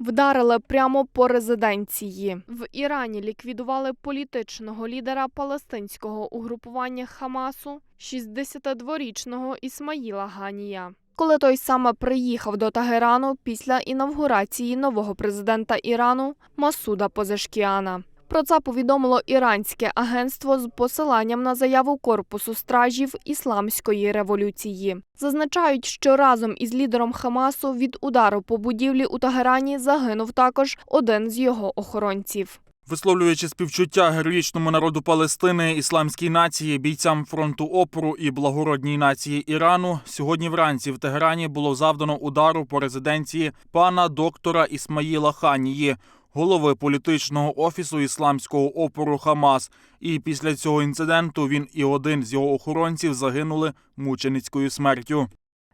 Вдарили прямо по резиденції. В Ірані ліквідували політичного лідера палестинського угрупування Хамасу 62-річного Ісмаїла Ганія. Коли той саме приїхав до Тагерану після інавгурації нового президента Ірану Масуда Позешкіана. Про це повідомило іранське агентство з посиланням на заяву корпусу стражів ісламської революції. Зазначають, що разом із лідером Хамасу від удару по будівлі у Тагерані загинув також один з його охоронців. Висловлюючи співчуття героїчному народу Палестини, ісламській нації, бійцям фронту опору і благородній нації Ірану, сьогодні вранці в Тегерані було завдано удару по резиденції пана доктора Ісмаїла Ханії, голови політичного офісу ісламського опору Хамас. І після цього інциденту він і один з його охоронців загинули мученицькою смертю.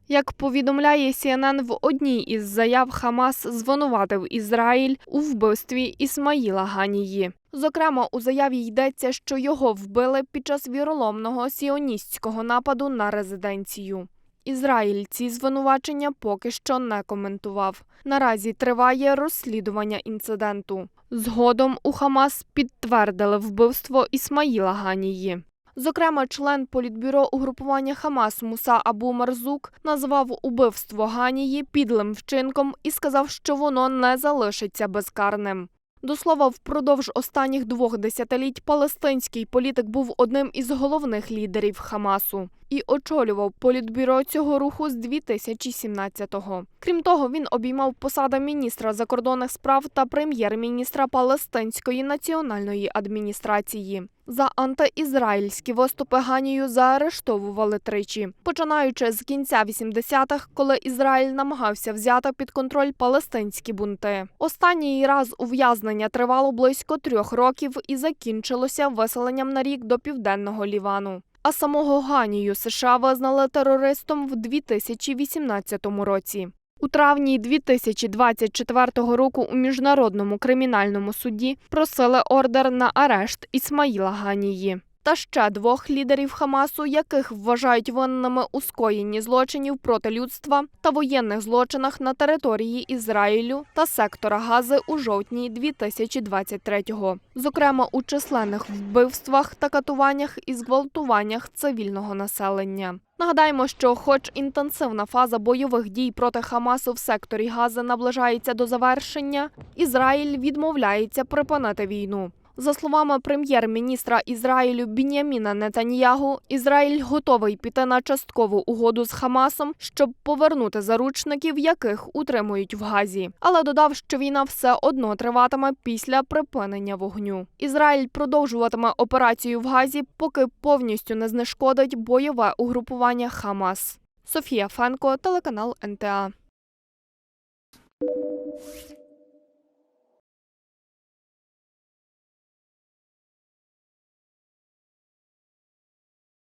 Як повідомляє CNN, в одній із заяв Хамас звинуватив Ізраїль у вбивстві Ісмаїла Ганії. Зокрема, у заяві йдеться, що його вбили під час віроломного сіоністського нападу на резиденцію. Ізраїль ці звинувачення поки що не коментував. Наразі триває розслідування інциденту. Згодом у Хамас підтвердили вбивство Ісмаїла Ганії. Зокрема, член політбюро угрупування Хамас Муса Абу Марзук назвав убивство Ганії підлим вчинком і сказав, що воно не залишиться безкарним. До слова, впродовж останніх двох десятиліть палестинський політик був одним із головних лідерів Хамасу і очолював політбюро цього руху з 2017-го. Крім того, він обіймав посади міністра закордонних справ та прем'єр-міністра Палестинської національної адміністрації. За антиізраїльські виступи Ганію заарештовували тричі, починаючи з кінця 80-х, коли Ізраїль намагався взяти під контроль палестинські бунти. Останній раз ув'язнення тривало близько трьох років і закінчилося виселенням на рік до південного Лівану. А самого Ганію США визнали терористом в 2018 році. У травні 2024 року у міжнародному кримінальному суді просили ордер на арешт Ісмаїла Ганії та ще двох лідерів Хамасу, яких вважають винними у скоєнні злочинів проти людства та воєнних злочинах на території Ізраїлю та сектора Гази у жовтні 2023-го. Зокрема, у численних вбивствах та катуваннях і зґвалтуваннях цивільного населення. Нагадаємо, що, хоч інтенсивна фаза бойових дій проти Хамасу в секторі Гази наближається до завершення, Ізраїль відмовляється припинити війну. За словами прем'єр-міністра Ізраїлю Біняміна Нетаньягу, Ізраїль готовий піти на часткову угоду з Хамасом, щоб повернути заручників, яких утримують в Газі. Але додав, що війна все одно триватиме після припинення вогню. Ізраїль продовжуватиме операцію в Газі, поки повністю не знешкодить бойове угрупування Хамас. Софія Фенко, телеканал НТА.